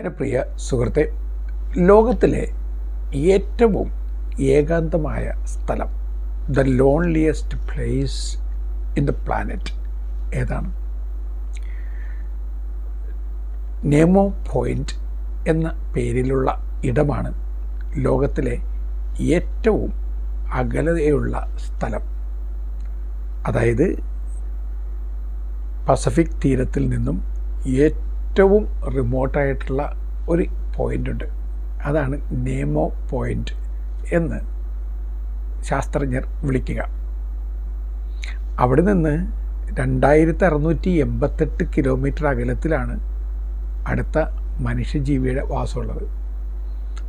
എന്റെ പ്രിയ സുഹൃത്തെ ലോകത്തിലെ ഏറ്റവും ഏകാന്തമായ സ്ഥലം the loneliest place in the planet ഏതാണ്? നെമോ പോയിന്റ് എന്ന പേരിലുള്ള ഇടമാണ് ലോകത്തിലെ ഏറ്റവും അകലതയുള്ള സ്ഥലം. അതായത് പസഫിക് തീരത്തിൽ നിന്നും ഏറ്റവും റിമോട്ടായിട്ടുള്ള ഒരു പോയിന്റ് ഉണ്ട്. അതാണ് നേമോ പോയിന്റ് എന്ന് ശാസ്ത്രജ്ഞർ വിളിക്കുക. അവിടെ നിന്ന് രണ്ടായിരത്തി അറുന്നൂറ്റി എൺപത്തെട്ട് കിലോമീറ്റർ അകലത്തിലാണ് അടുത്ത മനുഷ്യജീവിയുടെ വാസമുള്ളത്.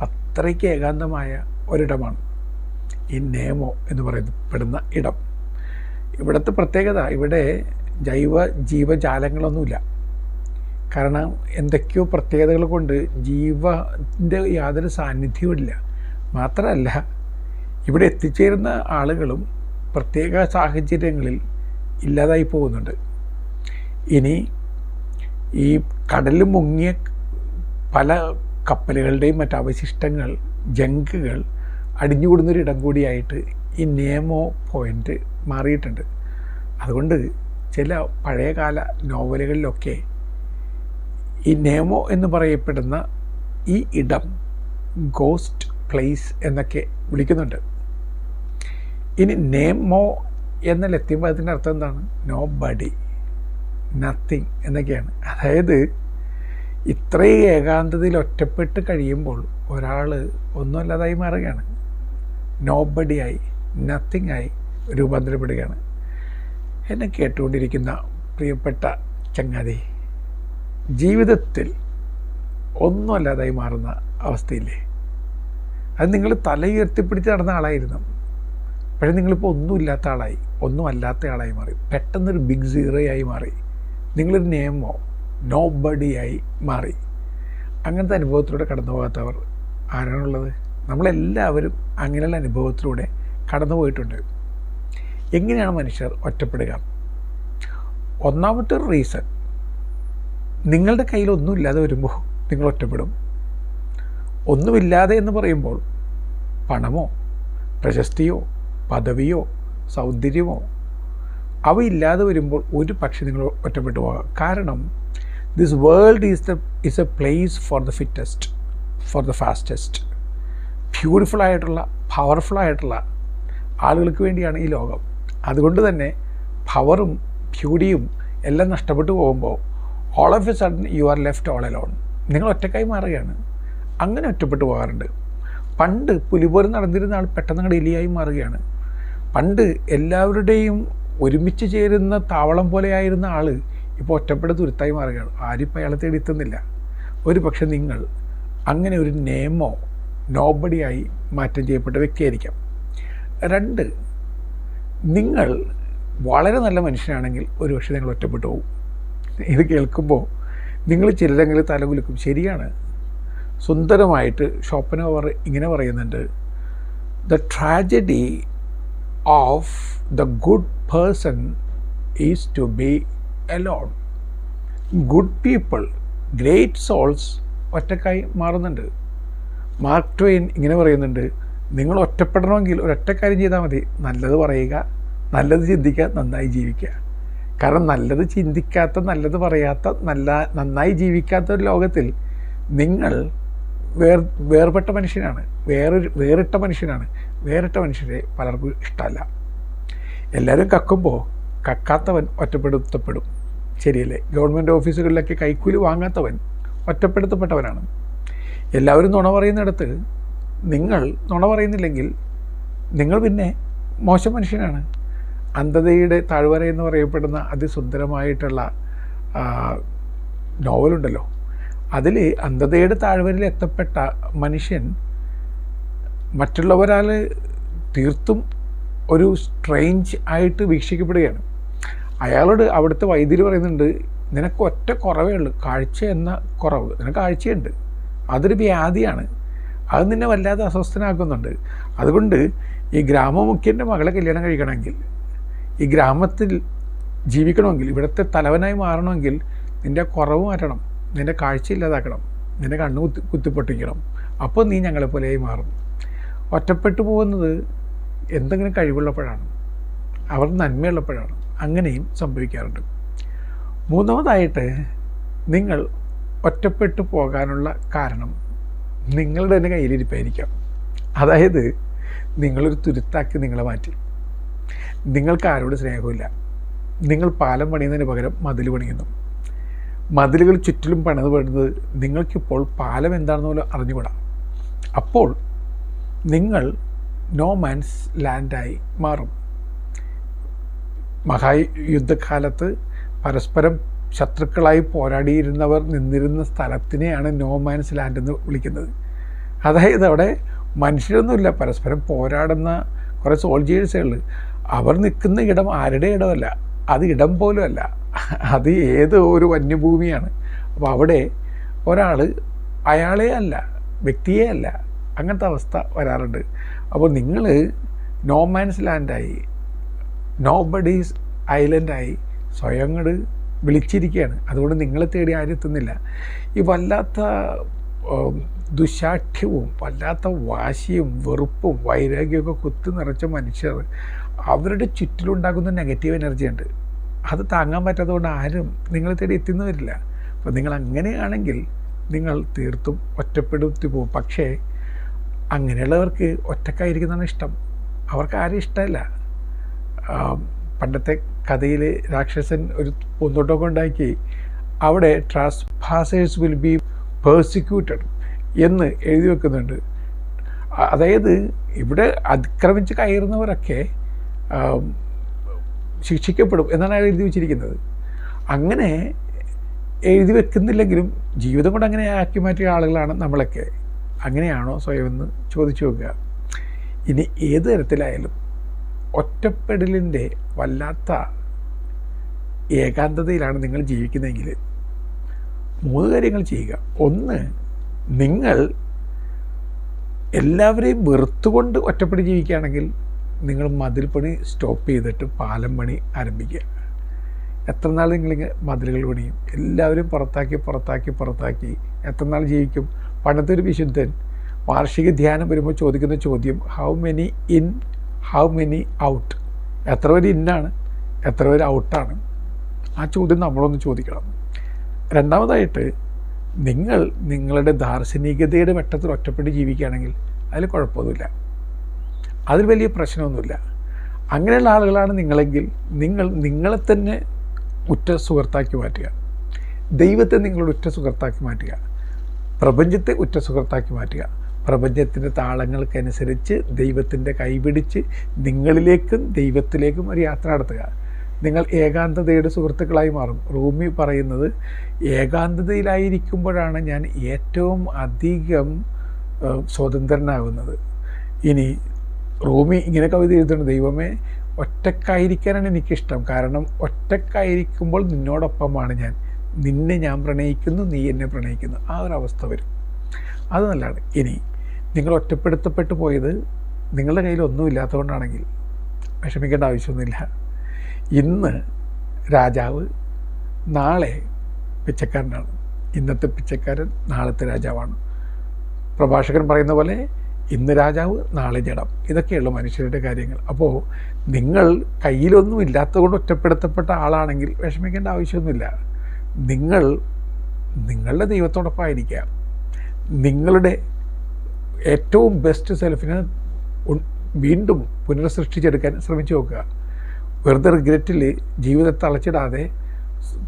അത്രയ്ക്ക് ഏകാന്തമായ ഒരിടമാണ് ഈ നേമോ എന്ന് പറയപ്പെടുന്ന ഇടം. ഇവിടുത്തെ പ്രത്യേകത ഇവിടെ ജൈവ ജീവജാലങ്ങളൊന്നുമില്ല. കാരണം എന്തൊക്കെയോ പ്രത്യേകതകൾ കൊണ്ട് ജീവന്റെ യാതൊരു സാന്നിധ്യവുമില്ല മാത്രമല്ല ഇവിടെ എത്തിച്ചേരുന്ന ആളുകളും പ്രത്യേക സാഹചര്യങ്ങളിൽ ഇല്ലാതായി പോകുന്നുണ്ട്. ഇനി ഈ കടലിൽ മുങ്ങിയ പല കപ്പലുകളുടെയും മറ്റ് അവശിഷ്ടങ്ങൾ ജങ്കുകൾ അടിഞ്ഞുകൂടുന്നൊരു ഇടം കൂടിയായിട്ട് ഈ നേമോ പോയിന്റ് മാറിയിട്ടുണ്ട്. അതുകൊണ്ട് ചില പഴയകാല നോവലുകളിലൊക്കെ ഈ നേമോ എന്ന് പറയപ്പെടുന്ന ഈ ഇടം ഗോസ്റ്റ് പ്ലേസ് എന്നൊക്കെ വിളിക്കുന്നുണ്ട്. ഇനി നേമോ എന്ന എത്തുമ്പോൾ അതിന്റെ അർത്ഥം എന്താണ്? നോ ബഡി നത്തിങ് എന്നൊക്കെയാണ്. അതായത് ഇത്രയും ഏകാന്തതയിൽ ഒറ്റപ്പെട്ട് കഴിയുമ്പോൾ ഒരാൾ ഒന്നുമല്ലാതായി മാറുകയാണ്. നോബഡിയായി നത്തിങ് ആയി രൂപാന്തരപ്പെടുകയാണ്. എന്നെ കേട്ടുകൊണ്ടിരിക്കുന്ന പ്രിയപ്പെട്ട ചങ്ങാതി ജീവിതത്തിൽ ഒന്നുമല്ലാതായി മാറുന്ന അവസ്ഥയില്ലേ? അത് നിങ്ങൾ തല ഉയർത്തിപ്പിടിച്ച് നടന്ന ആളായിരുന്നു. പക്ഷേ നിങ്ങളിപ്പോൾ ഒന്നുമില്ലാത്ത ആളായി ഒന്നും അല്ലാത്ത ആളായി മാറി പെട്ടെന്നൊരു ബിഗ് സീറോ ആയി മാറി നിങ്ങളൊരു നിയമോ നോ ബഡിയായി മാറി. അങ്ങനത്തെ അനുഭവത്തിലൂടെ കടന്നു പോകാത്തവർ ആരാണുള്ളത്? നമ്മളെല്ലാവരും അങ്ങനെയുള്ള അനുഭവത്തിലൂടെ കടന്നു പോയിട്ടുണ്ട്. എങ്ങനെയാണ് മനുഷ്യർ ഒറ്റപ്പെടുക? ഒന്നാമത്തെ റീസൺ നിങ്ങളുടെ കയ്യിൽ ഒന്നുമില്ലാതെ വരുമ്പോൾ നിങ്ങൾ ഒറ്റപ്പെടും. ഒന്നുമില്ലാതെ എന്ന് പറയുമ്പോൾ പണമോ പ്രശസ്തിയോ പദവിയോ സൗന്ദര്യമോ അവയില്ലാതെ വരുമ്പോൾ ഒരു പക്ഷേ നിങ്ങൾ ഒറ്റപ്പെട്ടു പോകാം. കാരണം this world is the is a place for the fittest for the fastest beautiful ആയിട്ടുള്ള പവർഫുൾ ആയിട്ടുള്ള ആളുകൾക്ക് വേണ്ടിയാണ് ഈ ലോകം. അതുകൊണ്ട് തന്നെ പവറും ബ്യൂട്ടിയും എല്ലാം നഷ്ടപ്പെട്ടു പോകുമ്പോൾ all of a sudden you are left all alone നിങ്ങൾ ഒറ്റക്കായി മാറുകയാണ്. അങ്ങനെ ഒറ്റപ്പെട്ടു പോകാറുണ്ട്. പണ്ട് പുലിപോലും നടന്നിരുന്ന ആൾ പെട്ടെന്ന് ഡെലിയായി മാറുകയാണ്. പണ്ട് എല്ലാവരുടെയും ഒരുമിച്ച് ചേരുന്ന താവളം പോലെയായിരുന്ന ആൾ ഇപ്പോൾ ഒറ്റപ്പെട്ട് തുരുത്തായി മാറുകയാണ്. ആരും ഇപ്പോൾ അയാളെ തേടി എത്തുന്നില്ല. ഒരു പക്ഷെ നിങ്ങൾ അങ്ങനെ ഒരു നേമോ നോബഡിയായി മാറ്റം ചെയ്യപ്പെട്ട വ്യക്തിയായിരിക്കാം. രണ്ട് നിങ്ങൾ വളരെ നല്ല മനുഷ്യനാണെങ്കിൽ ഒരുപക്ഷെ നിങ്ങൾ ഒറ്റപ്പെട്ടു പോകും. ഇത് കേൾക്കുമ്പോൾ നിങ്ങൾ ചിലരെങ്കിലും തലകുലുക്കും. ശരിയാണ്. സുന്ദരമായിട്ട് ഷോപ്പന ഇങ്ങനെ പറയുന്നുണ്ട്. The tragedy of the good person is to be alone good people great souls ഒറ്റക്കായി മാറുന്നുണ്ട്. മാർക്ക് ട്വെയിൻ ഇങ്ങനെ പറയുന്നുണ്ട്. നിങ്ങൾ ഒറ്റപ്പെടണമെങ്കിൽ ഒരൊറ്റ കാര്യം ചെയ്താൽ മതി. നല്ലത് പറയുക നല്ലത് ചിന്തിക്കുക നന്നായി ജീവിക്കുക. കാരണം നല്ലത് ചിന്തിക്കാത്ത നല്ലത് പറയാത്ത നല്ല നന്നായി ജീവിക്കാത്ത ഒരു ലോകത്തിൽ നിങ്ങൾ വേർ വേർപെട്ട മനുഷ്യനാണ്. വേറൊരു വേറിട്ട മനുഷ്യനാണ്. വേറിട്ട മനുഷ്യരെ പലർക്കും ഇഷ്ടമല്ല. എല്ലാവരും കക്കുമ്പോൾ കക്കാത്തവൻ ഒറ്റപ്പെടുത്തപ്പെടും. ശരിയല്ലേ? ഗവൺമെന്റ് ഓഫീസുകളിലൊക്കെ കൈക്കൂലി വാങ്ങാത്തവൻ ഒറ്റപ്പെടുത്തപ്പെട്ടവനാണ്. എല്ലാവരും നുണ പറയുന്നിടത്ത് നിങ്ങൾ നുണ പറയുന്നില്ലെങ്കിൽ നിങ്ങൾ പിന്നെ മോശം മനുഷ്യനാണ്. അന്ധതയുടെ താഴ്വര എന്ന് പറയപ്പെടുന്ന അതിസുന്ദരമായിട്ടുള്ള നോവലുണ്ടല്ലോ. അതിൽ അന്ധതയുടെ താഴ്വരയിൽ എത്തപ്പെട്ട മനുഷ്യൻ മറ്റുള്ളവരാൽ തീർത്തും ഒരു സ്ട്രെയിഞ്ച് ആയിട്ട് വീക്ഷിക്കപ്പെടുകയാണ്. അയാളോട് അവിടുത്തെ വൈദ്യുതി പറയുന്നുണ്ട് നിനക്ക് ഒറ്റ കുറവേ ഉള്ളൂ കാഴ്ച എന്ന കുറവ്. നിനക്ക് കാഴ്ചയുണ്ട്. അതൊരു വ്യാധിയാണ്. അത് നിന്നെ വല്ലാതെ അസ്വസ്ഥനാക്കുന്നുണ്ട്. അതുകൊണ്ട് ഈ ഗ്രാമമുഖ്യന്റെ മകളെ കല്യാണം കഴിക്കണമെങ്കിൽ ഈ ഗ്രാമത്തിൽ ജീവിക്കണമെങ്കിൽ ഇവിടുത്തെ തലവനായി മാറണമെങ്കിൽ നിന്റെ കുറവ് മാറ്റണം നിന്റെ കാഴ്ച ഇല്ലാതാക്കണം നിന്റെ കണ്ണ് കുത്തി കുത്തിപ്പൊട്ടിക്കണം. അപ്പോൾ നീ ഞങ്ങളെപ്പോലെയായി മാറും. ഒറ്റപ്പെട്ടു പോകുന്നത് എന്തെങ്കിലും കഴിവുള്ളപ്പോഴാണ്. അവർ നന്മയുള്ളപ്പോഴാണ്. അങ്ങനെയും സംഭവിക്കാറുണ്ട്. മൂന്നാമതായിട്ട് നിങ്ങൾ ഒറ്റപ്പെട്ടു പോകാനുള്ള കാരണം നിങ്ങളുടെ തന്നെ കയ്യിലിരിപ്പായിരിക്കാം. അതായത് നിങ്ങളൊരു തുരുത്താക്കി നിങ്ങളെ മാറ്റി. നിങ്ങൾക്ക് ആരോട് സ്നേഹമില്ല. നിങ്ങൾ പാലം പണിയുന്നതിന് പകരം മതിൽ പണിയുന്നു. മതിലുകൾ ചുറ്റിലും പണിത് പെടുന്നത് നിങ്ങൾക്കിപ്പോൾ പാലം എന്താണെന്ന് പോലും അറിഞ്ഞുകൂടാ. അപ്പോൾ നിങ്ങൾ നോ മാൻസ് ലാൻഡായി മാറും. മഹായുദ്ധകാലത്ത് പരസ്പരം ശത്രുക്കളായി പോരാടിയിരുന്നവർ നിന്നിരുന്ന സ്ഥലത്തിനെയാണ് നോ മാൻസ് ലാൻഡ് എന്ന് വിളിക്കുന്നത്. അതായത് അവിടെ മനുഷ്യരൊന്നുമില്ല. പരസ്പരം പോരാടുന്ന കുറേ സോൾജിയേഴ്സേ ഉള്ളു. അവർ നിൽക്കുന്ന ഇടം ആരുടെ ഇടമല്ല. അത് ഇടം പോലും അല്ല അത് ഏത് ഒരു വന്യഭൂമിയാണ്. അപ്പോൾ അവിടെ ഒരാൾ അയാളെ അല്ല വ്യക്തിയെ അല്ല അങ്ങനത്തെ അവസ്ഥ വരാറുണ്ട്. അപ്പോൾ നിങ്ങൾ നോ മാൻസ് ലാൻഡായി നോ ബഡീസ് ഐലൻഡായി സ്വയം അങ്ങോട്ട് വിളിച്ചിരിക്കുകയാണ് അതുകൊണ്ട് നിങ്ങളെ തേടി ആരും എത്തുന്നില്ല. ഈ വല്ലാത്ത ദുശാഠ്യവും വല്ലാത്ത വാശിയും വെറുപ്പും വൈരാഗ്യമൊക്കെ കുത്തി നിറച്ച മനുഷ്യർ അവരുടെ ചുറ്റിലുണ്ടാകുന്ന നെഗറ്റീവ് എനർജി ഉണ്ട്. അത് താങ്ങാൻ പറ്റാത്തതുകൊണ്ട് ആരും നിങ്ങളെ തേടി എത്തുന്നു വരില്ല. അപ്പോൾ നിങ്ങൾ അങ്ങനെയാണെങ്കിൽ നിങ്ങൾ തീർത്തും ഒറ്റപ്പെടുത്തി പോകും. പക്ഷേ അങ്ങനെയുള്ളവർക്ക് ഒറ്റക്കായിരിക്കുന്നതാണ് ഇഷ്ടം. അവർക്ക് ആരും ഇഷ്ടമല്ല. പണ്ടത്തെ കഥയിൽ രാക്ഷസൻ ഒരു പൂന്തോട്ടമൊക്കെ ഉണ്ടാക്കി അവിടെ ട്രാൻസ്ഫാസേഴ്സ് വിൽ ബി പേഴ്സിക്യൂട്ടഡ് എന്ന് എഴുതി വെക്കുന്നുണ്ട്. അതായത് ഇവിടെ അതിക്രമിച്ച് കയറുന്നവരൊക്കെ ശിക്ഷിക്കപ്പെടും എന്നാണ് അയാൾ എഴുതി വെച്ചിരിക്കുന്നത്. അങ്ങനെ എഴുതി വെക്കുന്നില്ലെങ്കിലും ജീവിതം കൊണ്ട് അങ്ങനെ ആക്കി മാറ്റിയ ആളുകളാണ് നമ്മളൊക്കെ. അങ്ങനെയാണോ സ്വയം എന്ന് ചോദിച്ചു നോക്കുക. ഇനി ഏത് തരത്തിലായാലും ഒറ്റപ്പെടലിന്റെ വല്ലാത്ത ഏകാന്തതയിലാണ് നിങ്ങൾ ജീവിക്കുന്നതെങ്കിൽ മൂന്ന് കാര്യങ്ങൾ ചെയ്യുക. ഒന്ന് നിങ്ങൾ എല്ലാവരെയും വെറുത്തുകൊണ്ട് ഒറ്റപ്പെടി ജീവിക്കുകയാണെങ്കിൽ നിങ്ങൾ മതിൽ പണി സ്റ്റോപ്പ് ചെയ്തിട്ട് പാലം പണി ആരംഭിക്കുക. എത്ര നാൾ നിങ്ങളിങ്ങനെ മതിലുകൾ പണിയും? എല്ലാവരും പുറത്താക്കി പുറത്താക്കി പുറത്താക്കി. എത്ര നാൾ ജീവിക്കും? പണ്ടത്തെ ഒരു വിശുദ്ധൻ വാർഷിക ധ്യാനം വരുമ്പോൾ ചോദിക്കുന്ന ചോദ്യം how many in how many out എത്ര പേര് ഇന്നാണ് എത്ര പേര് ഔട്ടാണ് ആ ചോദ്യം നമ്മളൊന്ന് ചോദിക്കണം. രണ്ടാമതായിട്ട് നിങ്ങൾ നിങ്ങളുടെ ദാർശനികതയുടെ വെട്ടത്തിൽ ഒറ്റപ്പെട്ട് ജീവിക്കുകയാണെങ്കിൽ അതിൽ കുഴപ്പമൊന്നുമില്ല. അതിൽ വലിയ പ്രശ്നമൊന്നുമില്ല. അങ്ങനെയുള്ള ആളുകളാണ് നിങ്ങളെങ്കിൽ നിങ്ങൾ നിങ്ങളെ തന്നെ ഉറ്റ സുഹൃത്താക്കി മാറ്റുക. ദൈവത്തെ നിങ്ങളുടെ ഉറ്റ സുഹൃത്താക്കി മാറ്റുക. പ്രപഞ്ചത്തെ ഉറ്റ സുഹൃത്താക്കി മാറ്റുക. പ്രപഞ്ചത്തിന്റെ താളങ്ങൾക്കനുസരിച്ച് ദൈവത്തിന്റെ കൈപിടിച്ച് നിങ്ങളിലേക്കും ദൈവത്തിലേക്കും ഒരു യാത്ര നടത്തുക. നിങ്ങൾ ഏകാന്തതയുടെ സുഹൃത്തുക്കളായി മാറും. റൂമി പറയുന്നത് ഏകാന്തതയിലായിരിക്കുമ്പോഴാണ് ഞാൻ ഏറ്റവും അധികം സ്വതന്ത്രനാകുന്നത്. ഇനി റൂമി ഇങ്ങനെ കവിത എഴുതുന്നുണ്ട് ദൈവമേ ഒറ്റക്കായിരിക്കാനാണ് എനിക്കിഷ്ടം. കാരണം ഒറ്റക്കായിരിക്കുമ്പോൾ നിന്നോടൊപ്പമാണ് ഞാൻ. നിന്നെ ഞാൻ പ്രണയിക്കുന്നു നീ എന്നെ പ്രണയിക്കുന്നു. ആ ഒരു അവസ്ഥ വരും. അത് നല്ലതാണ്. ഇനി നിങ്ങൾ ഒറ്റപ്പെടുത്തപ്പെട്ടു പോയത് നിങ്ങളുടെ കയ്യിൽ ഒന്നും ഇല്ലാത്തതുകൊണ്ടാണെങ്കിൽ വിഷമിക്കേണ്ട ആവശ്യമൊന്നുമില്ല. ഇന്ന് രാജാവ് നാളെ പിച്ചക്കാരനാണ്. ഇന്നത്തെ പിച്ചക്കാരൻ നാളത്തെ രാജാവാണ്. പ്രഭാഷകൻ പറയുന്ന പോലെ ഇന്ന് രാജാവ് നാളെ ജഡം. ഇതൊക്കെയുള്ള മനുഷ്യരുടെ കാര്യങ്ങൾ. അപ്പോൾ നിങ്ങൾ കയ്യിലൊന്നും ഇല്ലാത്തതുകൊണ്ട് ഒറ്റപ്പെടുത്തപ്പെട്ട ആളാണെങ്കിൽ വിഷമിക്കേണ്ട ആവശ്യമൊന്നുമില്ല. നിങ്ങൾ നിങ്ങളുടെ ദൈവത്തോടൊപ്പമായിരിക്കാം നിങ്ങളുടെ ഏറ്റവും ബെസ്റ്റ് സെൽഫിനെ വീണ്ടും പുനഃസൃഷ്ടിച്ചെടുക്കാൻ ശ്രമിച്ചു നോക്കുക. വെറുതെ റിഗ്രറ്റിൽ ജീവിതത്തെ അളച്ചിടാതെ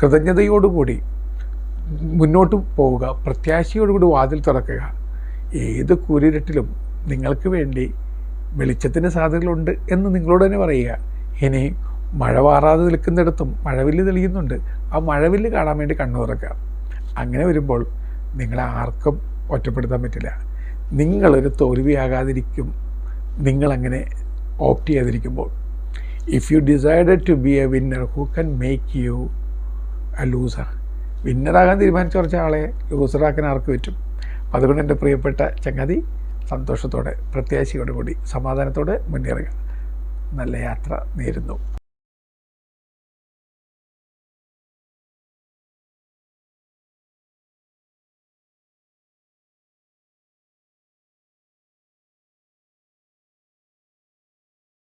കൃതജ്ഞതയോടുകൂടി മുന്നോട്ട് പോവുക. പ്രത്യാശയോടുകൂടി വാതിൽ തുറക്കുക. ഏത് കൂരിരട്ടിലും നിങ്ങൾക്ക് വേണ്ടി വെളിച്ചത്തിന്റെ സാധ്യതകളുണ്ട് എന്ന് നിങ്ങളോട് തന്നെ പറയുക. ഇനി മഴ വാറാതെ നിൽക്കുന്നിടത്തും മഴവില്ല് തെളിയുന്നുണ്ട്. ആ മഴവില്ല് കാണാൻ വേണ്ടി കണ്ണു തുറക്കുക. അങ്ങനെ വരുമ്പോൾ നിങ്ങളെ ആർക്കും ഒറ്റപ്പെടുത്താൻ പറ്റില്ല. നിങ്ങളൊരു തോൽവിയാകാതിരിക്കും. നിങ്ങളങ്ങനെ opt ചെയ്യാതിരിക്കുമ്പോൾ. If you decided to be a winner who can make you a loser വിന്നറാകാൻ തീരുമാനിച്ച കുറച്ച് ആളെ ലൂസറാക്കാൻ ആർക്ക് പറ്റും? അതുകൊണ്ട് എന്റെ പ്രിയപ്പെട്ട ചങ്ങാതി സന്തോഷത്തോടെ പ്രത്യാശയോടുകൂടി സമാധാനത്തോടെ മുന്നേറുക. നല്ല യാത്ര നേരുന്നു.